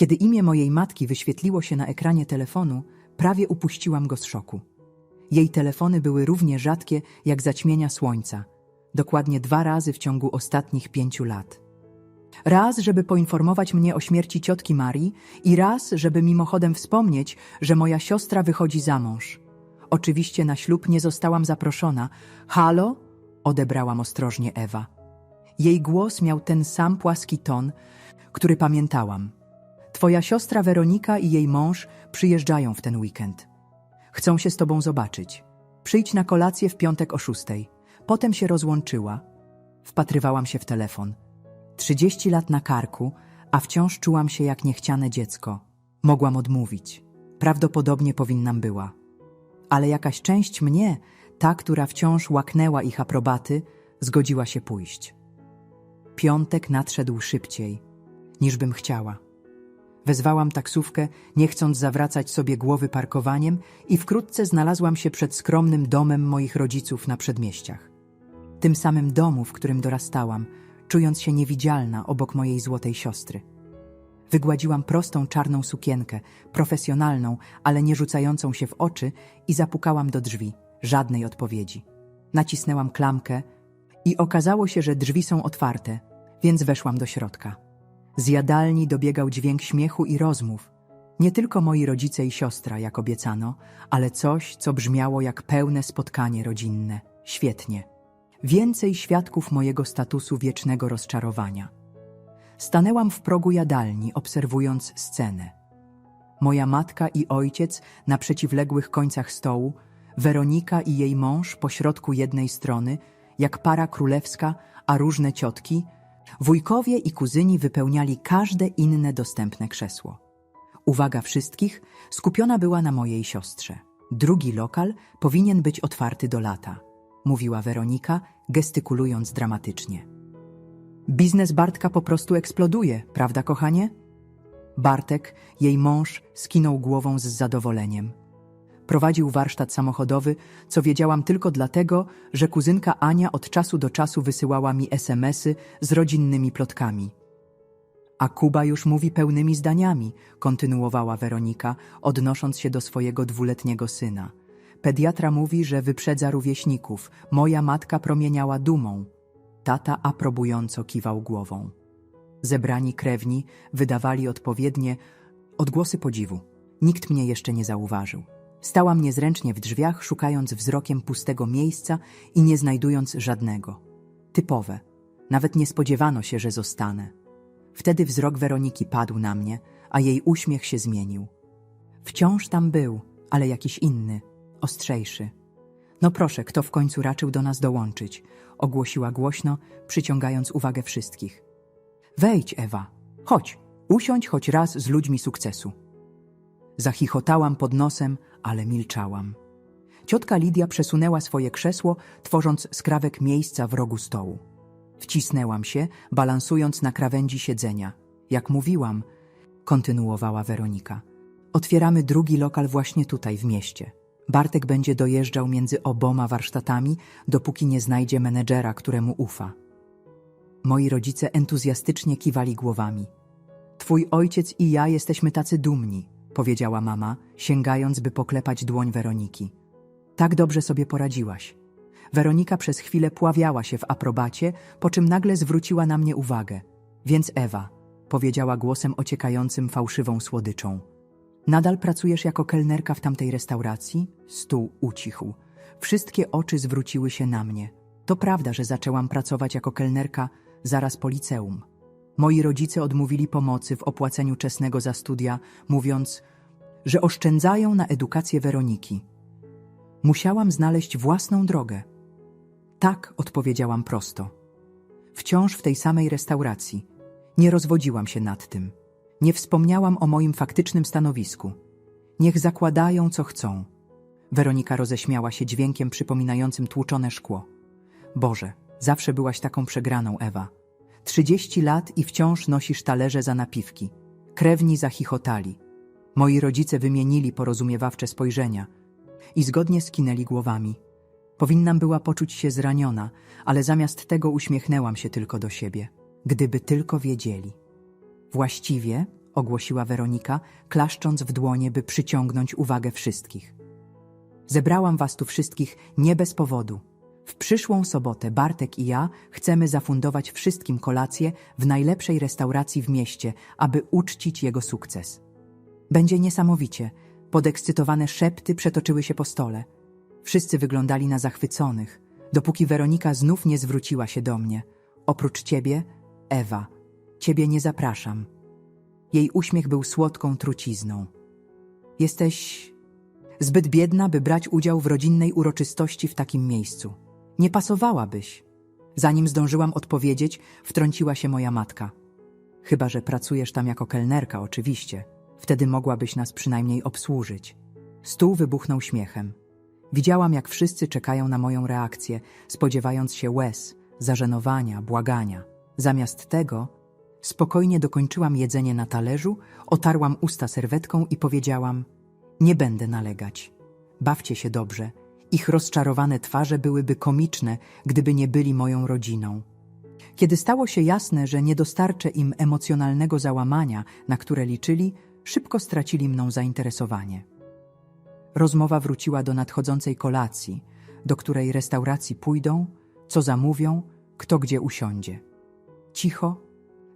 Kiedy imię mojej matki wyświetliło się na ekranie telefonu, prawie upuściłam go z szoku. Jej telefony były równie rzadkie jak zaćmienia słońca, dokładnie dwa razy w ciągu ostatnich pięciu lat. Raz, żeby poinformować mnie o śmierci ciotki Marii i raz, żeby mimochodem wspomnieć, że moja siostra wychodzi za mąż. Oczywiście na ślub nie zostałam zaproszona. Halo? Odebrałam ostrożnie Ewa. Jej głos miał ten sam płaski ton, który pamiętałam. Twoja siostra Weronika i jej mąż przyjeżdżają w ten weekend. Chcą się z tobą zobaczyć. Przyjdź na kolację w piątek o szóstej. Potem się rozłączyła. Wpatrywałam się w telefon. Trzydzieści lat na karku, a wciąż czułam się jak niechciane dziecko. Mogłam odmówić. Prawdopodobnie powinnam była. Ale jakaś część mnie, ta, która wciąż łaknęła ich aprobaty, zgodziła się pójść. Piątek nadszedł szybciej, niż bym chciała. Wezwałam taksówkę, nie chcąc zawracać sobie głowy parkowaniem i wkrótce znalazłam się przed skromnym domem moich rodziców na przedmieściach. Tym samym domu, w którym dorastałam, czując się niewidzialna obok mojej złotej siostry. Wygładziłam prostą czarną sukienkę, profesjonalną, ale nie rzucającą się w oczy i zapukałam do drzwi. Żadnej odpowiedzi. Nacisnęłam klamkę i okazało się, że drzwi są otwarte, więc weszłam do środka. Z jadalni dobiegał dźwięk śmiechu i rozmów. Nie tylko moi rodzice i siostra, jak obiecano, ale coś, co brzmiało jak pełne spotkanie rodzinne. Świetnie. Więcej świadków mojego statusu wiecznego rozczarowania. Stanęłam w progu jadalni, obserwując scenę. Moja matka i ojciec na przeciwległych końcach stołu, Weronika i jej mąż po środku jednej strony, jak para królewska, a różne ciotki, wujkowie i kuzyni wypełniali każde inne dostępne krzesło. Uwaga wszystkich skupiona była na mojej siostrze. Drugi lokal powinien być otwarty do lata, mówiła Weronika, gestykulując dramatycznie. Biznes Bartka po prostu eksploduje, prawda, kochanie? Bartek, jej mąż, skinął głową z zadowoleniem. Prowadził warsztat samochodowy, co wiedziałam tylko dlatego, że kuzynka Ania od czasu do czasu wysyłała mi SMS-y z rodzinnymi plotkami. A Kuba już mówi pełnymi zdaniami, kontynuowała Weronika, odnosząc się do swojego dwuletniego syna. Pediatra mówi, że wyprzedza rówieśników. Moja matka promieniała dumą. Tata aprobująco kiwał głową. Zebrani krewni wydawali odpowiednie odgłosy podziwu. Nikt mnie jeszcze nie zauważył. Stałam niezręcznie w drzwiach, szukając wzrokiem pustego miejsca i nie znajdując żadnego. Typowe. Nawet nie spodziewano się, że zostanę. Wtedy wzrok Weroniki padł na mnie, a jej uśmiech się zmienił. Wciąż tam był, ale jakiś inny, ostrzejszy. No proszę, kto w końcu raczył do nas dołączyć? Ogłosiła głośno, przyciągając uwagę wszystkich. Wejdź, Ewa. Chodź, usiądź choć raz z ludźmi sukcesu. Zachichotałam pod nosem, ale milczałam. Ciotka Lidia przesunęła swoje krzesło, tworząc skrawek miejsca w rogu stołu. Wcisnęłam się, balansując na krawędzi siedzenia. Jak mówiłam, kontynuowała Weronika. Otwieramy drugi lokal właśnie tutaj, w mieście. Bartek będzie dojeżdżał między oboma warsztatami, dopóki nie znajdzie menedżera, któremu ufa. Moi rodzice entuzjastycznie kiwali głowami. Twój ojciec i ja jesteśmy tacy dumni, powiedziała mama, sięgając, by poklepać dłoń Weroniki. Tak dobrze sobie poradziłaś. Weronika przez chwilę pławiała się w aprobacie, po czym nagle zwróciła na mnie uwagę. Więc Ewa, powiedziała głosem ociekającym fałszywą słodyczą. Nadal pracujesz jako kelnerka w tamtej restauracji? Stół ucichł. Wszystkie oczy zwróciły się na mnie. To prawda, że zaczęłam pracować jako kelnerka zaraz po liceum. Moi rodzice odmówili pomocy w opłaceniu czesnego za studia, mówiąc, że oszczędzają na edukację Weroniki. Musiałam znaleźć własną drogę. Tak, odpowiedziałam prosto. Wciąż w tej samej restauracji. Nie rozwodziłam się nad tym. Nie wspomniałam o moim faktycznym stanowisku. Niech zakładają, co chcą. Weronika roześmiała się dźwiękiem przypominającym tłuczone szkło. Boże, zawsze byłaś taką przegraną, Ewa. Trzydzieści lat i wciąż nosisz talerze za napiwki. Krewni zachichotali. Moi rodzice wymienili porozumiewawcze spojrzenia i zgodnie skinęli głowami. Powinnam była poczuć się zraniona, ale zamiast tego uśmiechnęłam się tylko do siebie. Gdyby tylko wiedzieli. Właściwie, ogłosiła Weronika, klaszcząc w dłonie, by przyciągnąć uwagę wszystkich. Zebrałam was tu wszystkich nie bez powodu. W przyszłą sobotę Bartek i ja chcemy zafundować wszystkim kolację w najlepszej restauracji w mieście, aby uczcić jego sukces. Będzie niesamowicie. Podekscytowane szepty przetoczyły się po stole. Wszyscy wyglądali na zachwyconych, dopóki Weronika znów nie zwróciła się do mnie. Oprócz ciebie, Ewa, ciebie nie zapraszam. Jej uśmiech był słodką trucizną. Jesteś zbyt biedna, by brać udział w rodzinnej uroczystości w takim miejscu. Nie pasowałabyś. Zanim zdążyłam odpowiedzieć, wtrąciła się moja matka. Chyba, że pracujesz tam jako kelnerka, oczywiście. Wtedy mogłabyś nas przynajmniej obsłużyć. Stół wybuchnął śmiechem. Widziałam, jak wszyscy czekają na moją reakcję, spodziewając się łez, zażenowania, błagania. Zamiast tego, spokojnie dokończyłam jedzenie na talerzu, otarłam usta serwetką i powiedziałam: Nie będę nalegać. Bawcie się dobrze. Ich rozczarowane twarze byłyby komiczne, gdyby nie byli moją rodziną. Kiedy stało się jasne, że nie dostarczę im emocjonalnego załamania, na które liczyli, szybko stracili mną zainteresowanie. Rozmowa wróciła do nadchodzącej kolacji, do której restauracji pójdą, co zamówią, kto gdzie usiądzie. Cicho,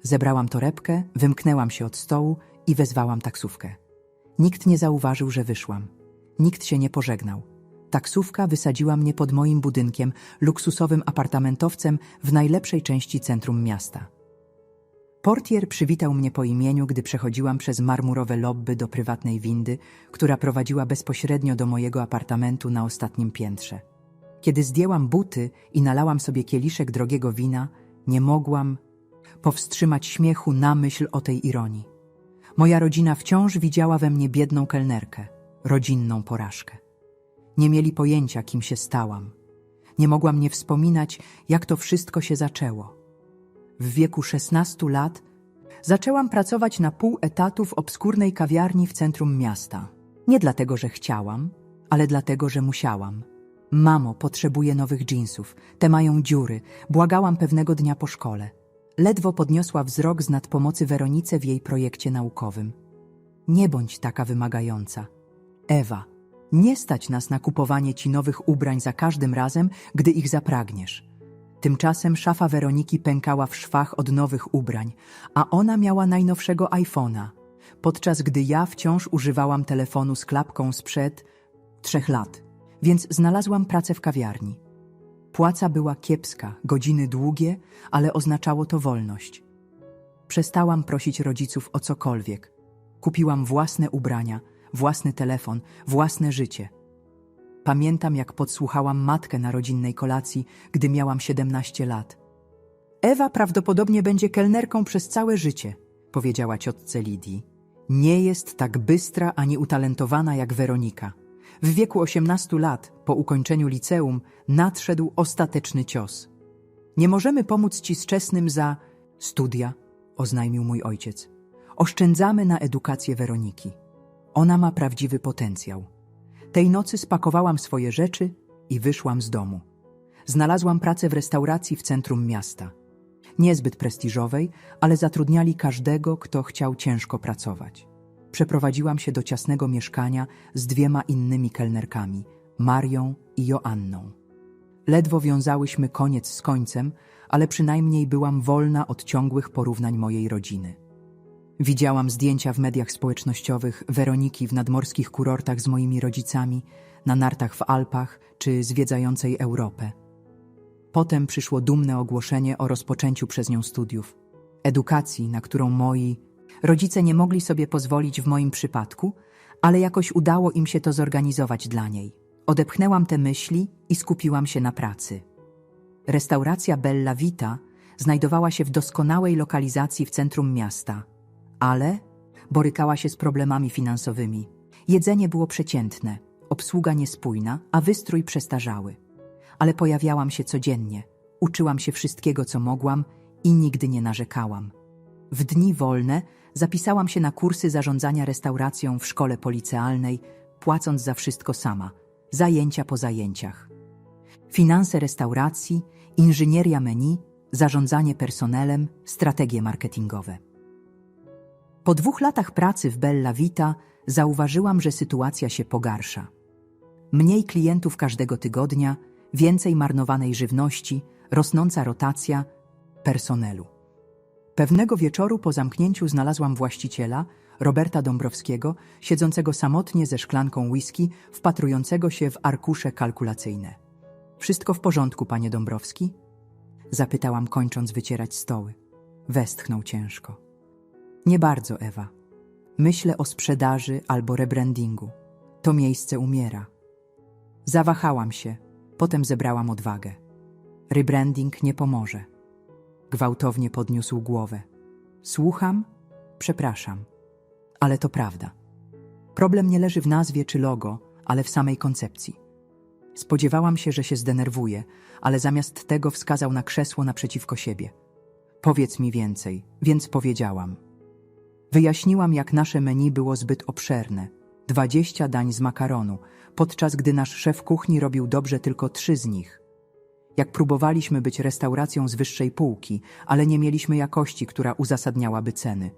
zebrałam torebkę, wymknęłam się od stołu i wezwałam taksówkę. Nikt nie zauważył, że wyszłam. Nikt się nie pożegnał. Taksówka wysadziła mnie pod moim budynkiem, luksusowym apartamentowcem w najlepszej części centrum miasta. Portier przywitał mnie po imieniu, gdy przechodziłam przez marmurowe lobby do prywatnej windy, która prowadziła bezpośrednio do mojego apartamentu na ostatnim piętrze. Kiedy zdjęłam buty i nalałam sobie kieliszek drogiego wina, nie mogłam powstrzymać śmiechu na myśl o tej ironii. Moja rodzina wciąż widziała we mnie biedną kelnerkę, rodzinną porażkę. Nie mieli pojęcia, kim się stałam. Nie mogłam nie wspominać, jak to wszystko się zaczęło. W wieku 16 lat zaczęłam pracować na pół etatu w obskurnej kawiarni w centrum miasta. Nie dlatego, że chciałam, ale dlatego, że musiałam. Mamo, potrzebuję nowych dżinsów. Te mają dziury. Błagałam pewnego dnia po szkole. Ledwo podniosła wzrok z nad pomocy Weronice w jej projekcie naukowym. Nie bądź taka wymagająca. Ewa, nie stać nas na kupowanie ci nowych ubrań za każdym razem, gdy ich zapragniesz. Tymczasem szafa Weroniki pękała w szwach od nowych ubrań, a ona miała najnowszego iPhone'a, podczas gdy ja wciąż używałam telefonu z klapką sprzed trzech lat, więc znalazłam pracę w kawiarni. Płaca była kiepska, godziny długie, ale oznaczało to wolność. Przestałam prosić rodziców o cokolwiek. Kupiłam własne ubrania, własny telefon, własne życie. Pamiętam, jak podsłuchałam matkę na rodzinnej kolacji, gdy miałam 17 lat. Ewa prawdopodobnie będzie kelnerką przez całe życie, powiedziała ciotce Lidii. Nie jest tak bystra ani utalentowana jak Weronika. W wieku 18 lat, po ukończeniu liceum, nadszedł ostateczny cios. Nie możemy pomóc ci z czesnym za studia, oznajmił mój ojciec. Oszczędzamy na edukację Weroniki. Ona ma prawdziwy potencjał. Tej nocy spakowałam swoje rzeczy i wyszłam z domu. Znalazłam pracę w restauracji w centrum miasta. Niezbyt prestiżowej, ale zatrudniali każdego, kto chciał ciężko pracować. Przeprowadziłam się do ciasnego mieszkania z dwiema innymi kelnerkami, Marią i Joanną. Ledwo wiązałyśmy koniec z końcem, ale przynajmniej byłam wolna od ciągłych porównań mojej rodziny. Widziałam zdjęcia w mediach społecznościowych Weroniki w nadmorskich kurortach z moimi rodzicami, na nartach w Alpach czy zwiedzającej Europę. Potem przyszło dumne ogłoszenie o rozpoczęciu przez nią studiów, edukacji, na którą moi rodzice nie mogli sobie pozwolić w moim przypadku, ale jakoś udało im się to zorganizować dla niej. Odepchnęłam te myśli i skupiłam się na pracy. Restauracja Bella Vita znajdowała się w doskonałej lokalizacji w centrum miasta – ale borykała się z problemami finansowymi. Jedzenie było przeciętne, obsługa niespójna, a wystrój przestarzały. Ale pojawiałam się codziennie, uczyłam się wszystkiego, co mogłam i nigdy nie narzekałam. W dni wolne zapisałam się na kursy zarządzania restauracją w szkole policealnej, płacąc za wszystko sama, zajęcia po zajęciach. Finanse restauracji, inżynieria menu, zarządzanie personelem, strategie marketingowe. Po dwóch latach pracy w Bella Vita zauważyłam, że sytuacja się pogarsza. Mniej klientów każdego tygodnia, więcej marnowanej żywności, rosnąca rotacja personelu. Pewnego wieczoru po zamknięciu znalazłam właściciela, Roberta Dąbrowskiego, siedzącego samotnie ze szklanką whisky, wpatrującego się w arkusze kalkulacyjne. Wszystko w porządku, panie Dąbrowski? Zapytałam, kończąc wycierać stoły. Westchnął ciężko. Nie bardzo, Ewa. Myślę o sprzedaży albo rebrandingu. To miejsce umiera. Zawahałam się, potem zebrałam odwagę. Rebranding nie pomoże. Gwałtownie podniósł głowę. Słucham, przepraszam, ale to prawda. Problem nie leży w nazwie czy logo, ale w samej koncepcji. Spodziewałam się, że się zdenerwuje, ale zamiast tego wskazał na krzesło naprzeciwko siebie. Powiedz mi więcej, więc powiedziałam. Wyjaśniłam, jak nasze menu było zbyt obszerne. Dwadzieścia dań z makaronu, podczas gdy nasz szef kuchni robił dobrze tylko trzy z nich. Jak próbowaliśmy być restauracją z wyższej półki, ale nie mieliśmy jakości, która uzasadniałaby ceny.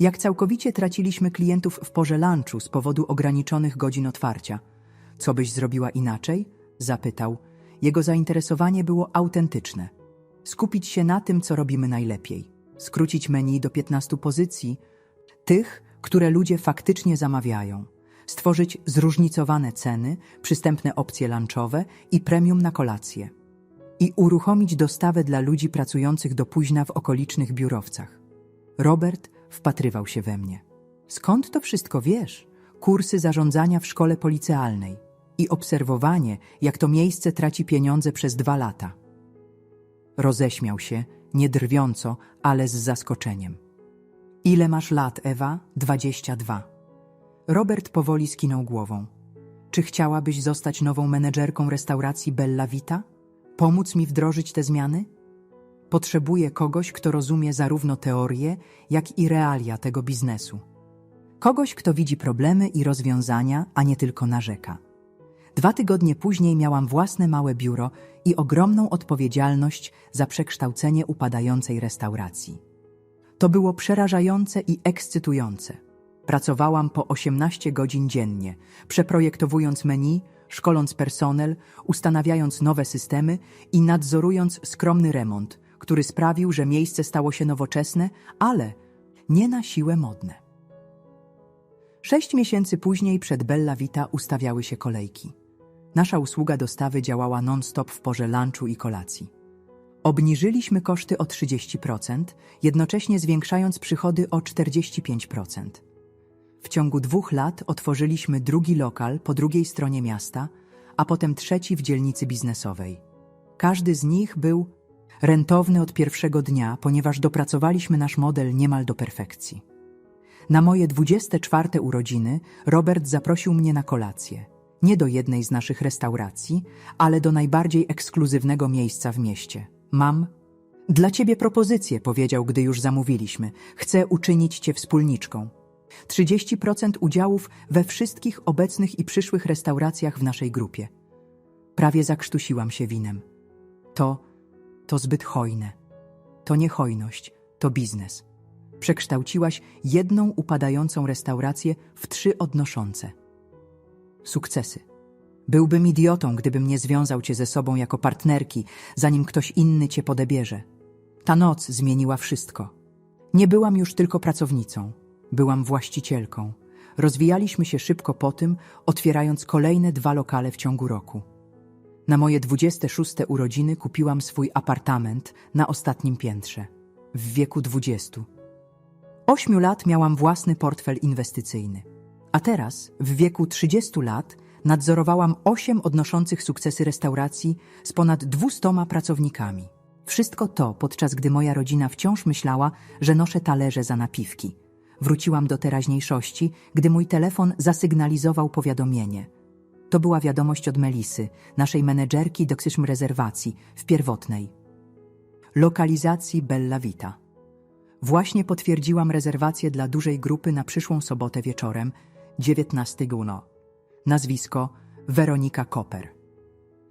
Jak całkowicie traciliśmy klientów w porze lunchu z powodu ograniczonych godzin otwarcia. Co byś zrobiła inaczej? Zapytał. Jego zainteresowanie było autentyczne. Skupić się na tym, co robimy najlepiej. Skrócić menu do 15 pozycji, tych, które ludzie faktycznie zamawiają. Stworzyć zróżnicowane ceny, przystępne opcje lunchowe i premium na kolację. I uruchomić dostawę dla ludzi pracujących do późna w okolicznych biurowcach. Robert wpatrywał się we mnie. Skąd to wszystko wiesz? Kursy zarządzania w szkole policealnej i obserwowanie, jak to miejsce traci pieniądze przez dwa lata. Roześmiał się, nie drwiąco, ale z zaskoczeniem. Ile masz lat, Ewa? Dwadzieścia dwa. Robert powoli skinął głową. Czy chciałabyś zostać nową menedżerką restauracji Bella Vita? Pomóc mi wdrożyć te zmiany? Potrzebuję kogoś, kto rozumie zarówno teorię, jak i realia tego biznesu. Kogoś, kto widzi problemy i rozwiązania, a nie tylko narzeka. Dwa tygodnie później miałam własne małe biuro i ogromną odpowiedzialność za przekształcenie upadającej restauracji. To było przerażające i ekscytujące. Pracowałam po 18 godzin dziennie, przeprojektowując menu, szkoląc personel, ustanawiając nowe systemy i nadzorując skromny remont, który sprawił, że miejsce stało się nowoczesne, ale nie na siłę modne. Sześć miesięcy później przed Bella Vita ustawiały się kolejki. Nasza usługa dostawy działała non-stop w porze lunchu i kolacji. Obniżyliśmy koszty o 30%, jednocześnie zwiększając przychody o 45%. W ciągu dwóch lat otworzyliśmy drugi lokal po drugiej stronie miasta, a potem trzeci w dzielnicy biznesowej. Każdy z nich był rentowny od pierwszego dnia, ponieważ dopracowaliśmy nasz model niemal do perfekcji. Na moje 24 urodziny Robert zaprosił mnie na kolację. Nie do jednej z naszych restauracji, ale do najbardziej ekskluzywnego miejsca w mieście. Mam dla ciebie propozycję, powiedział, gdy już zamówiliśmy. Chcę uczynić cię wspólniczką. 30% udziałów we wszystkich obecnych i przyszłych restauracjach w naszej grupie. Prawie zakrztusiłam się winem. To, to zbyt hojne. To nie hojność, to biznes. Przekształciłaś jedną upadającą restaurację w trzy odnoszące. Sukcesy. Byłbym idiotą, gdybym nie związał cię ze sobą jako partnerki, zanim ktoś inny cię podebierze. Ta noc zmieniła wszystko. Nie byłam już tylko pracownicą, byłam właścicielką. Rozwijaliśmy się szybko po tym, otwierając kolejne dwa lokale w ciągu roku. Na moje 26 urodziny kupiłam swój apartament na ostatnim piętrze, w wieku 20. Ośmiu lat miałam własny portfel inwestycyjny. A teraz, w wieku 30 lat, nadzorowałam osiem odnoszących sukcesy restauracji z ponad 200 pracownikami. Wszystko to, podczas gdy moja rodzina wciąż myślała, że noszę talerze za napiwki. Wróciłam do teraźniejszości, gdy mój telefon zasygnalizował powiadomienie. To była wiadomość od Melisy, naszej menedżerki do ksyczm rezerwacji, w pierwotnej. Lokalizacji Bella Vita. Właśnie potwierdziłam rezerwację dla dużej grupy na przyszłą sobotę wieczorem, 19 guno. Nazwisko Weronika Koper.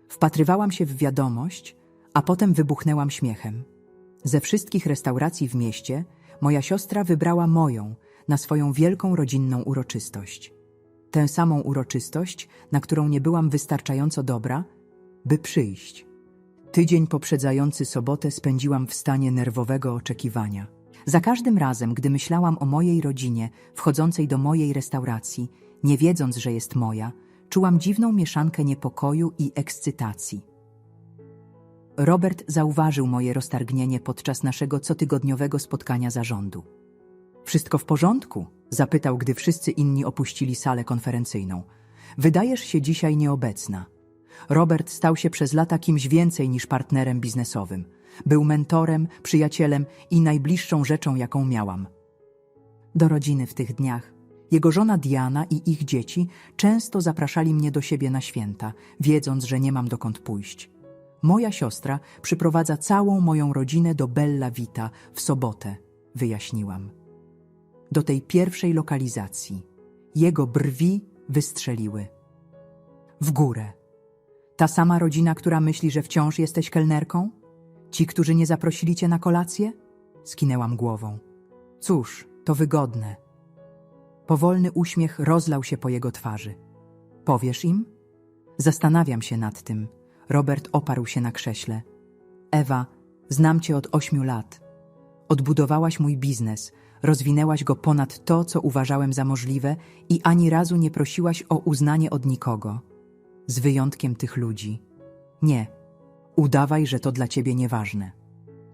Wpatrywałam się w wiadomość, a potem wybuchnęłam śmiechem. Ze wszystkich restauracji w mieście moja siostra wybrała moją na swoją wielką rodzinną uroczystość. Tę samą uroczystość, na którą nie byłam wystarczająco dobra, by przyjść. Tydzień poprzedzający sobotę spędziłam w stanie nerwowego oczekiwania. Za każdym razem, gdy myślałam o mojej rodzinie wchodzącej do mojej restauracji, nie wiedząc, że jest moja, czułam dziwną mieszankę niepokoju i ekscytacji. Robert zauważył moje roztargnienie podczas naszego cotygodniowego spotkania zarządu. Wszystko w porządku? zapytał, gdy wszyscy inni opuścili salę konferencyjną. Wydajesz się dzisiaj nieobecna. Robert stał się przez lata kimś więcej niż partnerem biznesowym. Był mentorem, przyjacielem i najbliższą rzeczą, jaką miałam. Do rodziny w tych dniach. Jego żona Diana i ich dzieci często zapraszali mnie do siebie na święta, wiedząc, że nie mam dokąd pójść. Moja siostra przyprowadza całą moją rodzinę do Bella Vita w sobotę, wyjaśniłam. Do tej pierwszej lokalizacji. Jego brwi wystrzeliły. W górę. Ta sama rodzina, która myśli, że wciąż jesteś kelnerką? Ci, którzy nie zaprosili cię na kolację? Skinęłam głową. Cóż, to wygodne. Powolny uśmiech rozlał się po jego twarzy. Powiesz im? Zastanawiam się nad tym. Robert oparł się na krześle. Ewa, znam cię od ośmiu lat. Odbudowałaś mój biznes, rozwinęłaś go ponad to, co uważałem za możliwe i ani razu nie prosiłaś o uznanie od nikogo. Z wyjątkiem tych ludzi. Nie, udawaj, że to dla ciebie nieważne.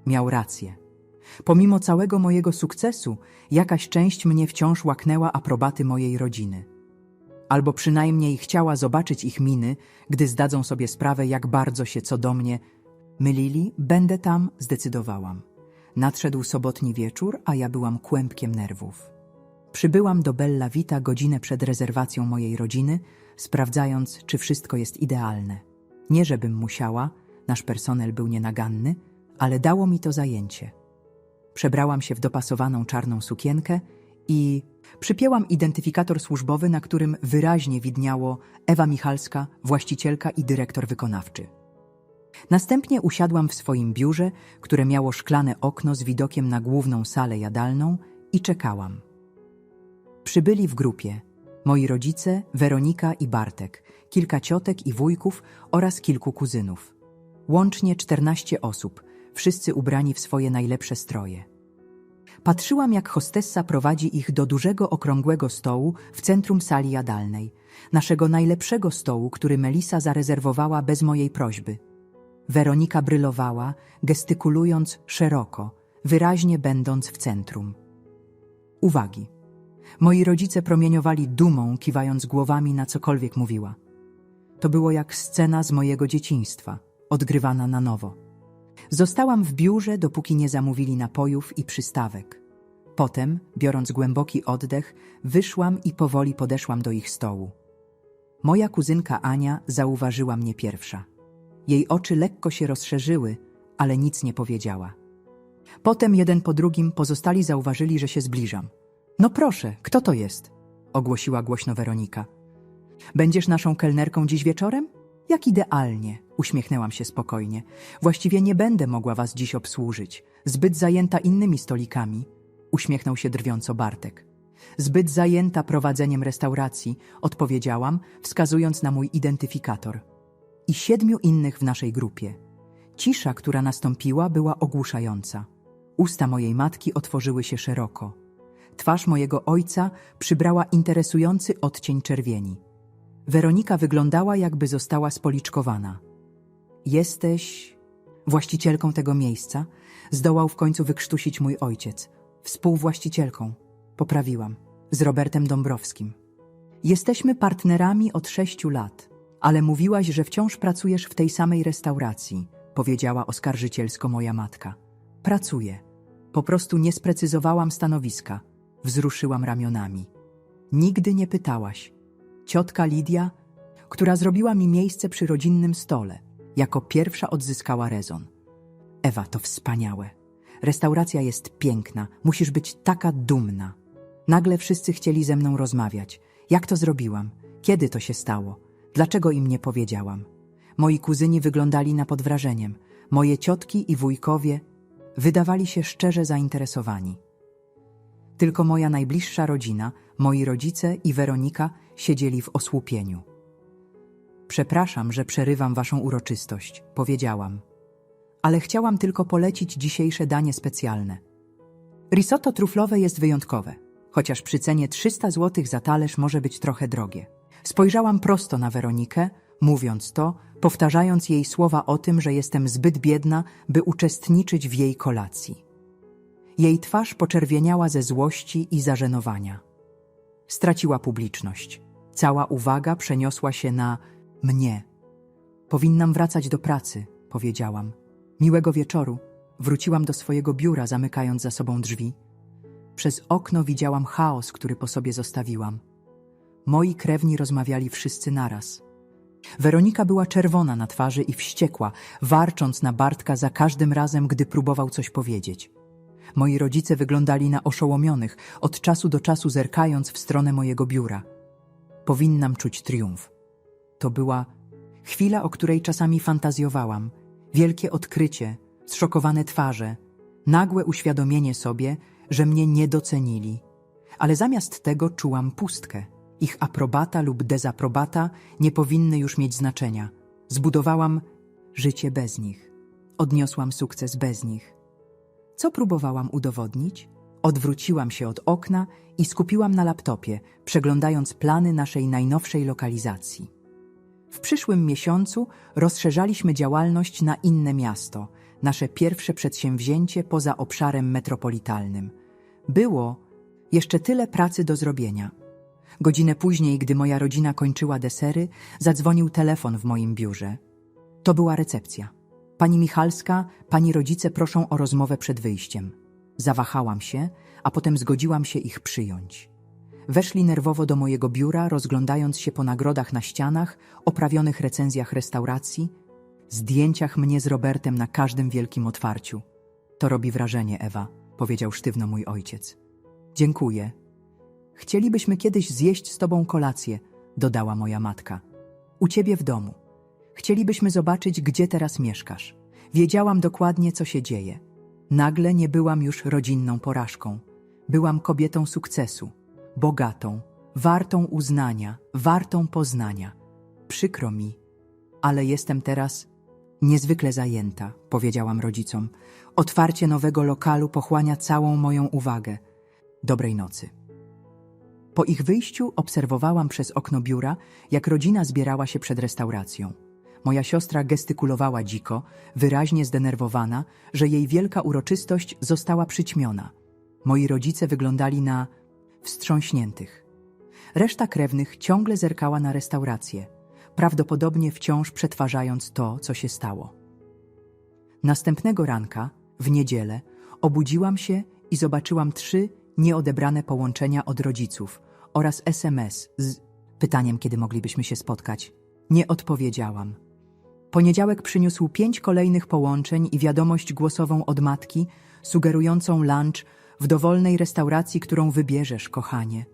Miał rację. Pomimo całego mojego sukcesu, jakaś część mnie wciąż łaknęła aprobaty mojej rodziny. Albo przynajmniej chciała zobaczyć ich miny, gdy zdadzą sobie sprawę, jak bardzo się co do mnie mylili, będę tam, zdecydowałam. Nadszedł sobotni wieczór, a ja byłam kłębkiem nerwów. Przybyłam do Bella Vita godzinę przed rezerwacją mojej rodziny, sprawdzając, czy wszystko jest idealne. Nie żebym musiała, nasz personel był nienaganny, ale dało mi to zajęcie. Przebrałam się w dopasowaną czarną sukienkę i przypięłam identyfikator służbowy, na którym wyraźnie widniało Ewa Michalska, właścicielka i dyrektor wykonawczy. Następnie usiadłam w swoim biurze, które miało szklane okno z widokiem na główną salę jadalną i czekałam. Przybyli w grupie moi rodzice, Weronika i Bartek, kilka ciotek i wujków oraz kilku kuzynów. Łącznie 14 osób, wszyscy ubrani w swoje najlepsze stroje. Patrzyłam, jak hostessa prowadzi ich do dużego okrągłego stołu w centrum sali jadalnej, naszego najlepszego stołu, który Melisa zarezerwowała bez mojej prośby. Weronika brylowała, gestykulując szeroko, wyraźnie będąc w centrum. Uwagi. Moi rodzice promieniowali dumą, kiwając głowami na cokolwiek mówiła. To było jak scena z mojego dzieciństwa, odgrywana na nowo. Zostałam w biurze, dopóki nie zamówili napojów i przystawek. Potem, biorąc głęboki oddech, wyszłam i powoli podeszłam do ich stołu. Moja kuzynka Ania zauważyła mnie pierwsza. Jej oczy lekko się rozszerzyły, ale nic nie powiedziała. Potem jeden po drugim pozostali zauważyli, że się zbliżam. No proszę, kto to jest? ogłosiła głośno Weronika. Będziesz naszą kelnerką dziś wieczorem? Jak idealnie, uśmiechnęłam się spokojnie. Właściwie nie będę mogła was dziś obsłużyć. Zbyt zajęta innymi stolikami. Uśmiechnął się drwiąco Bartek. Zbyt zajęta prowadzeniem restauracji, odpowiedziałam, wskazując na mój identyfikator. I siedmiu innych w naszej grupie. Cisza, która nastąpiła, była ogłuszająca. Usta mojej matki otworzyły się szeroko. Twarz mojego ojca przybrała interesujący odcień czerwieni. Weronika wyglądała, jakby została spoliczkowana. Jesteś właścicielką tego miejsca? Zdołał w końcu wykrztusić mój ojciec. Współwłaścicielką. Poprawiłam. Z Robertem Dąbrowskim. Jesteśmy partnerami od sześciu lat, ale mówiłaś, że wciąż pracujesz w tej samej restauracji, powiedziała oskarżycielsko moja matka. Pracuję. Po prostu nie sprecyzowałam stanowiska. Wzruszyłam ramionami. Nigdy nie pytałaś. Ciotka Lidia, która zrobiła mi miejsce przy rodzinnym stole, jako pierwsza odzyskała rezon. Ewa, to wspaniałe. Restauracja jest piękna, musisz być taka dumna. Nagle wszyscy chcieli ze mną rozmawiać. Jak to zrobiłam? Kiedy to się stało? Dlaczego im nie powiedziałam? Moi kuzyni wyglądali na pod wrażeniem. Moje ciotki i wujkowie wydawali się szczerze zainteresowani. Tylko moja najbliższa rodzina, moi rodzice i Weronika siedzieli w osłupieniu. Przepraszam, że przerywam waszą uroczystość, powiedziałam. Ale chciałam tylko polecić dzisiejsze danie specjalne. Risotto truflowe jest wyjątkowe, chociaż przy cenie 300 zł za talerz może być trochę drogie. Spojrzałam prosto na Weronikę, mówiąc to, powtarzając jej słowa o tym, że jestem zbyt biedna, by uczestniczyć w jej kolacji. Jej twarz poczerwieniała ze złości i zażenowania. Straciła publiczność. Cała uwaga przeniosła się na mnie. Powinnam wracać do pracy, powiedziałam. Miłego wieczoru. Wróciłam do swojego biura, zamykając za sobą drzwi. Przez okno widziałam chaos, który po sobie zostawiłam. Moi krewni rozmawiali wszyscy naraz. Weronika była czerwona na twarzy i wściekła, warcząc na Bartka za każdym razem, gdy próbował coś powiedzieć. Moi rodzice wyglądali na oszołomionych, od czasu do czasu zerkając w stronę mojego biura. Powinnam czuć triumf. To była chwila, o której czasami fantazjowałam. Wielkie odkrycie, zszokowane twarze, nagłe uświadomienie sobie, że mnie nie docenili. Ale zamiast tego czułam pustkę. Ich aprobata lub dezaprobata nie powinny już mieć znaczenia. Zbudowałam życie bez nich. Odniosłam sukces bez nich. Co próbowałam udowodnić? Odwróciłam się od okna i skupiłam na laptopie, przeglądając plany naszej najnowszej lokalizacji. W przyszłym miesiącu rozszerzaliśmy działalność na inne miasto, nasze pierwsze przedsięwzięcie poza obszarem metropolitalnym. Było jeszcze tyle pracy do zrobienia. Godzinę później, gdy moja rodzina kończyła desery, zadzwonił telefon w moim biurze. To była recepcja. Pani Michalska, pani rodzice proszą o rozmowę przed wyjściem. Zawahałam się, a potem zgodziłam się ich przyjąć. Weszli nerwowo do mojego biura, rozglądając się po nagrodach na ścianach, oprawionych recenzjach restauracji, zdjęciach mnie z Robertem na każdym wielkim otwarciu. To robi wrażenie, Ewa, powiedział sztywno mój ojciec. Dziękuję. Chcielibyśmy kiedyś zjeść z tobą kolację, dodała moja matka. U ciebie w domu. Chcielibyśmy zobaczyć, gdzie teraz mieszkasz. Wiedziałam dokładnie, co się dzieje. Nagle nie byłam już rodzinną porażką. Byłam kobietą sukcesu, bogatą, wartą uznania, wartą poznania. Przykro mi, ale jestem teraz niezwykle zajęta, powiedziałam rodzicom. Otwarcie nowego lokalu pochłania całą moją uwagę. Dobrej nocy. Po ich wyjściu obserwowałam przez okno biura, jak rodzina zbierała się przed restauracją. Moja siostra gestykulowała dziko, wyraźnie zdenerwowana, że jej wielka uroczystość została przyćmiona. Moi rodzice wyglądali na wstrząśniętych. Reszta krewnych ciągle zerkała na restaurację, prawdopodobnie wciąż przetwarzając to, co się stało. Następnego ranka, w niedzielę, obudziłam się i zobaczyłam trzy nieodebrane połączenia od rodziców oraz SMS z pytaniem, kiedy moglibyśmy się spotkać. Nie odpowiedziałam. Poniedziałek przyniósł pięć kolejnych połączeń i wiadomość głosową od matki, sugerującą lunch w dowolnej restauracji, którą wybierzesz, kochanie.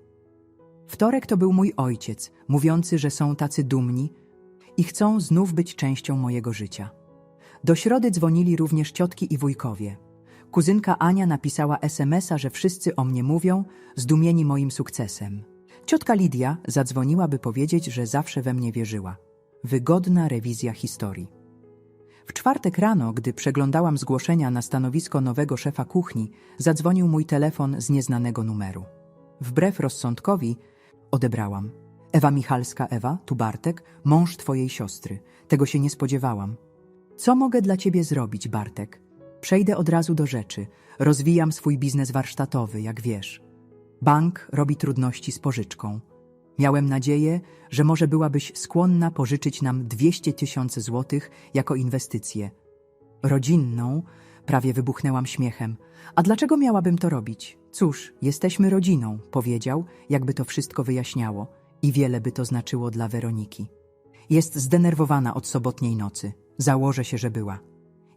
Wtorek to był mój ojciec, mówiący, że są tacy dumni i chcą znów być częścią mojego życia. Do środy dzwonili również ciotki i wujkowie. Kuzynka Ania napisała SMS-a, że wszyscy o mnie mówią, zdumieni moim sukcesem. Ciotka Lidia zadzwoniła, by powiedzieć, że zawsze we mnie wierzyła. Wygodna rewizja historii. W czwartek rano, gdy przeglądałam zgłoszenia na stanowisko nowego szefa kuchni, zadzwonił mój telefon z nieznanego numeru. Wbrew rozsądkowi odebrałam. Ewa Michalska, Ewa, tu Bartek, mąż twojej siostry. Tego się nie spodziewałam. Co mogę dla ciebie zrobić, Bartek? Przejdę od razu do rzeczy. Rozwijam swój biznes warsztatowy, jak wiesz. Bank robi trudności z pożyczką. Miałem nadzieję, że może byłabyś skłonna pożyczyć nam 200 tysięcy złotych jako inwestycję. Rodzinną, prawie wybuchnęłam śmiechem. A dlaczego miałabym to robić? Cóż, jesteśmy rodziną, powiedział, jakby to wszystko wyjaśniało i wiele by to znaczyło dla Weroniki. Jest zdenerwowana od sobotniej nocy. Założę się, że była.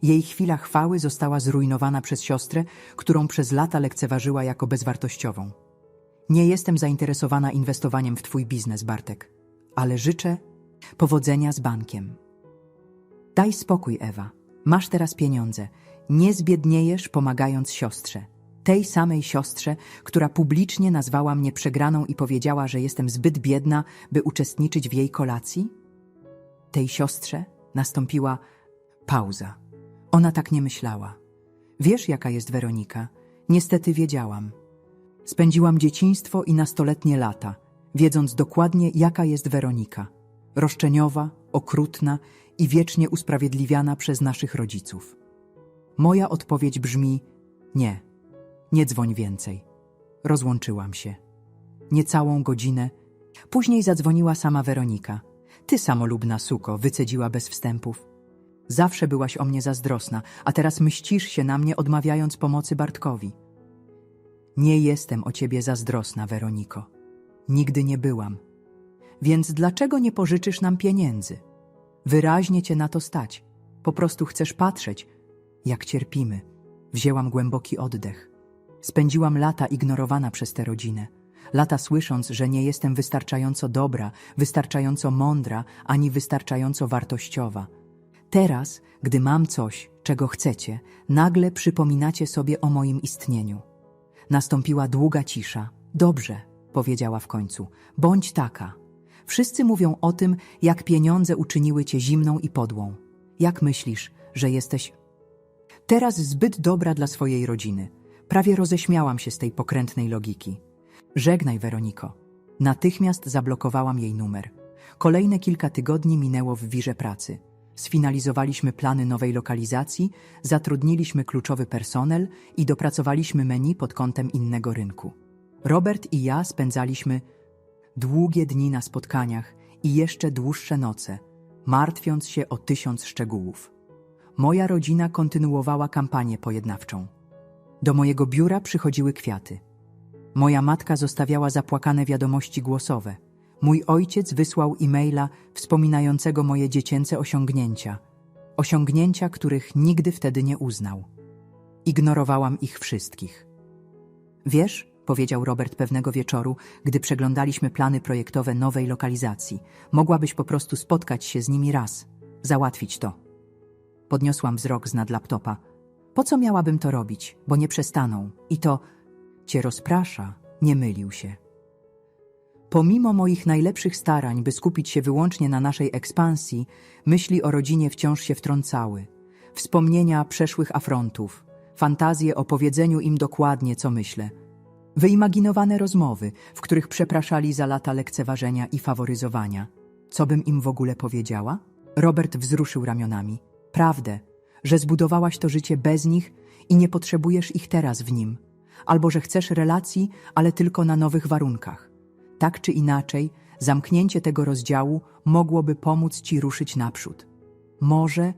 Jej chwila chwały została zrujnowana przez siostrę, którą przez lata lekceważyła jako bezwartościową. Nie jestem zainteresowana inwestowaniem w Twój biznes, Bartek, ale życzę powodzenia z bankiem. Daj spokój, Ewa. Masz teraz pieniądze. Nie zbiedniejesz pomagając siostrze. Tej samej siostrze, która publicznie nazwała mnie przegraną i powiedziała, że jestem zbyt biedna, by uczestniczyć w jej kolacji? Tej siostrze nastąpiła pauza. Ona tak nie myślała. Wiesz, jaka jest Weronika? Niestety wiedziałam. Spędziłam dzieciństwo i nastoletnie lata, wiedząc dokładnie, jaka jest Weronika. Roszczeniowa, okrutna i wiecznie usprawiedliwiana przez naszych rodziców. Moja odpowiedź brzmi: nie, nie dzwoń więcej. Rozłączyłam się. Niecałą godzinę. Później zadzwoniła sama Weronika. Ty, samolubna suko, wycedziła bez wstępów. Zawsze byłaś o mnie zazdrosna, a teraz mścisz się na mnie, odmawiając pomocy Bartkowi. Nie jestem o ciebie zazdrosna, Weroniko. Nigdy nie byłam. Więc dlaczego nie pożyczysz nam pieniędzy? Wyraźnie cię na to stać. Po prostu chcesz patrzeć, jak cierpimy. Wzięłam głęboki oddech. Spędziłam lata ignorowana przez tę rodzinę. Lata słysząc, że nie jestem wystarczająco dobra, wystarczająco mądra, ani wystarczająco wartościowa. Teraz, gdy mam coś, czego chcecie, nagle przypominacie sobie o moim istnieniu. Nastąpiła długa cisza. Dobrze, powiedziała w końcu, bądź taka. Wszyscy mówią o tym, jak pieniądze uczyniły cię zimną i podłą. Jak myślisz, że jesteś teraz zbyt dobra dla swojej rodziny? Prawie roześmiałam się z tej pokrętnej logiki. Żegnaj, Weroniko. Natychmiast zablokowałam jej numer. Kolejne kilka tygodni minęło w wirze pracy. Sfinalizowaliśmy plany nowej lokalizacji, zatrudniliśmy kluczowy personel i dopracowaliśmy menu pod kątem innego rynku. Robert i ja spędzaliśmy długie dni na spotkaniach i jeszcze dłuższe noce, martwiąc się o tysiąc szczegółów. Moja rodzina kontynuowała kampanię pojednawczą. Do mojego biura przychodziły kwiaty. Moja matka zostawiała zapłakane wiadomości głosowe. Mój ojciec wysłał e-maila wspominającego moje dziecięce osiągnięcia. Osiągnięcia, których nigdy wtedy nie uznał. Ignorowałam ich wszystkich. Wiesz, powiedział Robert pewnego wieczoru, gdy przeglądaliśmy plany projektowe nowej lokalizacji, mogłabyś po prostu spotkać się z nimi raz, załatwić to. Podniosłam wzrok z nad laptopa. Po co miałabym to robić, bo nie przestaną? I to cię rozprasza, nie mylił się. Pomimo moich najlepszych starań, by skupić się wyłącznie na naszej ekspansji, myśli o rodzinie wciąż się wtrącały. Wspomnienia przeszłych afrontów, fantazje o powiedzeniu im dokładnie, co myślę. Wyimaginowane rozmowy, w których przepraszali za lata lekceważenia i faworyzowania. Co bym im w ogóle powiedziała? Robert wzruszył ramionami. Prawdę, że zbudowałaś to życie bez nich i nie potrzebujesz ich teraz w nim. Albo że chcesz relacji, ale tylko na nowych warunkach. Tak czy inaczej, zamknięcie tego rozdziału mogłoby pomóc ci ruszyć naprzód. Może,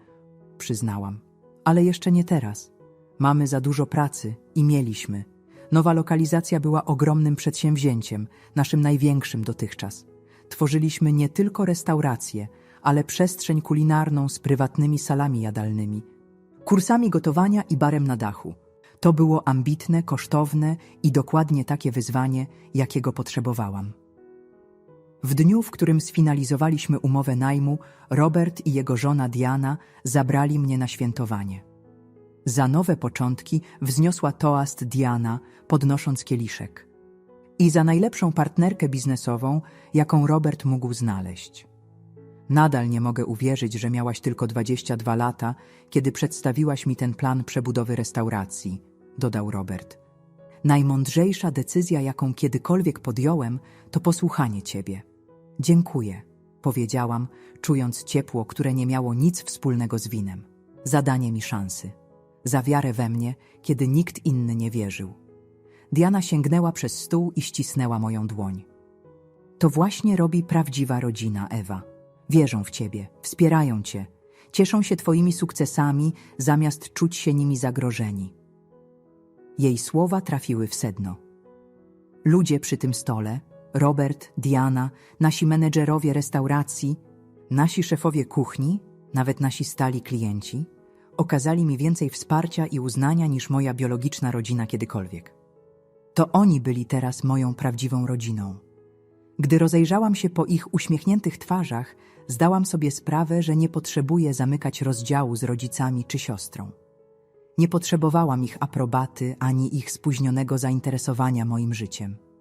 przyznałam, ale jeszcze nie teraz. Mamy za dużo pracy i mieliśmy. Nowa lokalizacja była ogromnym przedsięwzięciem, naszym największym dotychczas. Tworzyliśmy nie tylko restaurację, ale przestrzeń kulinarną z prywatnymi salami jadalnymi, kursami gotowania i barem na dachu. To było ambitne, kosztowne i dokładnie takie wyzwanie, jakiego potrzebowałam. W dniu, w którym sfinalizowaliśmy umowę najmu, Robert i jego żona Diana zabrali mnie na świętowanie. Za nowe początki wzniosła toast Diana, podnosząc kieliszek. I za najlepszą partnerkę biznesową, jaką Robert mógł znaleźć. Nadal nie mogę uwierzyć, że miałaś tylko 22 lata, kiedy przedstawiłaś mi ten plan przebudowy restauracji, dodał Robert. Najmądrzejsza decyzja, jaką kiedykolwiek podjąłem, to posłuchanie ciebie. Dziękuję, powiedziałam, czując ciepło, które nie miało nic wspólnego z winem. Zadanie mi szansy. Za wiarę we mnie, kiedy nikt inny nie wierzył. Diana sięgnęła przez stół i ścisnęła moją dłoń. To właśnie robi prawdziwa rodzina, Ewa. Wierzą w ciebie, wspierają cię, cieszą się twoimi sukcesami, zamiast czuć się nimi zagrożeni. Jej słowa trafiły w sedno. Ludzie przy tym stole, Robert, Diana, nasi menedżerowie restauracji, nasi szefowie kuchni, nawet nasi stali klienci, okazali mi więcej wsparcia i uznania niż moja biologiczna rodzina kiedykolwiek. To oni byli teraz moją prawdziwą rodziną. Gdy rozejrzałam się po ich uśmiechniętych twarzach, zdałam sobie sprawę, że nie potrzebuję zamykać rozdziału z rodzicami czy siostrą. Nie potrzebowałam ich aprobaty ani ich spóźnionego zainteresowania moim życiem.